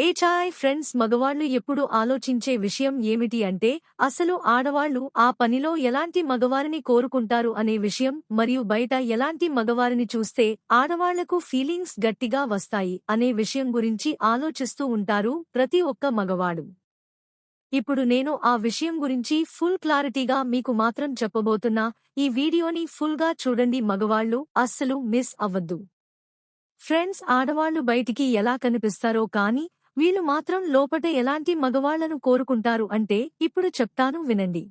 HI friends మగవాళ్ళు ఎప్పుడు ఆలోచించే విషయం ఏమిటి అంటే అసలు ఆడవాళ్ళు ఆ పనిలో ఎలాంటి మగవారిని కోరుకుంటారు అనే విషయం మరియు బయట ఎలాంటి మగవారిని చూస్తే ఆడవాళ్ళకు ఫీలింగ్స్ గట్టిగా వస్తాయి అనే విషయం గురించి ఆలోచిస్తూ ఉంటారు ప్రతి ఒక్క మగవాడు. ఇప్పుడు నేను ఆ విషయం గురించి ఫుల్ క్లారిటీగా మీకు మాత్రం చెప్పబోతున్నా. ఈ వీడియోని ఫుల్గా చూడండి మగవాళ్ళు అస్సలు మిస్ అవ్వద్దు. ఫ్రెండ్స్ ఆడవాళ్ళు బయటికి ఎలా కనిపిస్తారో కానీ వీళ్ళు మాత్రం లోపట ఎలాంటి మగవాళ్ళను కోరుకుంటారు అంటే ఇప్పుడు చెప్తాను వినండి.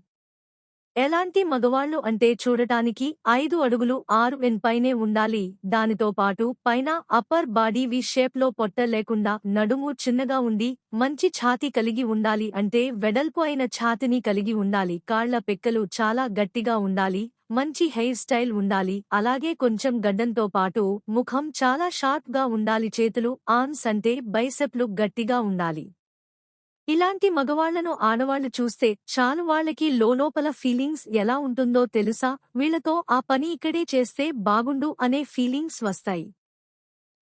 ఎలాంటి మగవాళ్ళు అంటే చూడటానికి ఐదు అడుగులు ఆరు ఎన్ పైనే ఉండాలి. దానితో పాటు పైన అప్పర్ బాడీ వి షేప్లో పొట్ట లేకుండా నడుము చిన్నగా ఉండి మంచి ఛాతీ కలిగి ఉండాలి అంటే వెడల్పు అయిన ఛాతిని కలిగి ఉండాలి. కాళ్ళ పెక్కలు చాలా గట్టిగా ఉండాలి. మంచి హెయిర్ స్టైల్ ఉండాలి. అలాగే కొంచెం గడ్డంతో పాటు ముఖం చాలా షార్ప్గా ఉండాలి. చేతులు ఆర్మ్స్ అంటే బైసెప్లు గట్టిగా ఉండాలి. ఇలాంటి మగవాళ్ళను ఆడవాళ్ళు చూస్తే చాలు వాళ్ళకి లోలోపల ఫీలింగ్స్ ఎలా ఉంటుందో తెలుసా? వీళ్ళతో ఆ పని ఇక్కడే చేస్తే బాగుండు అనే ఫీలింగ్స్ వస్తాయి.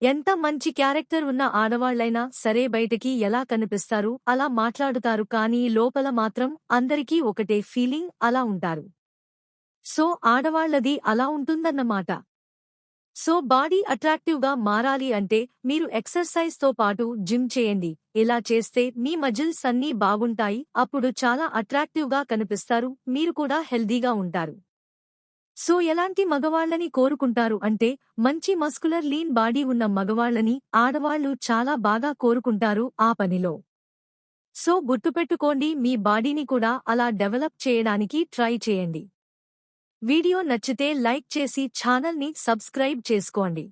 ఎంత మంచి క్యారెక్టర్ ఉన్న ఆడవాళ్ళైనా సరే బయటకి ఎలా కనిపిస్తారు? అలా మాట్లాడుతారు కానీ లోపల మాత్రం అందరికీ ఒకటే ఫీలింగ్ అలా ఉంటారు. సో ఆడవాళ్ళది అలా ఉంటుందన్నమాట. సో బాడీ అట్రాక్టివ్గా మారాలి అంటే మీరు ఎక్సర్సైజ్తో పాటు జిమ్ చేయండి. ఇలా చేస్తే మీ మజిల్స్ అన్నీ బాగుంటాయి. అప్పుడు చాలా అట్రాక్టివ్గా కనిపిస్తారు. మీరు కూడా హెల్దీగా ఉంటారు. సో ఎలాంటి మగవాళ్ళని కోరుకుంటారు అంటే మంచి మస్కులర్ లీన్ బాడీ ఉన్న మగవాళ్ళని ఆడవాళ్ళు చాలా బాగా కోరుకుంటారు ఆ పనిలో. సో గుర్తుపెట్టుకోండి మీ బాడీని కూడా అలా డెవలప్ చేయడానికి ట్రై చేయండి. వీడియో నచ్చితే లైక్ చేసి ఛానల్ని సబ్స్క్రైబ్ చేసుకోండి.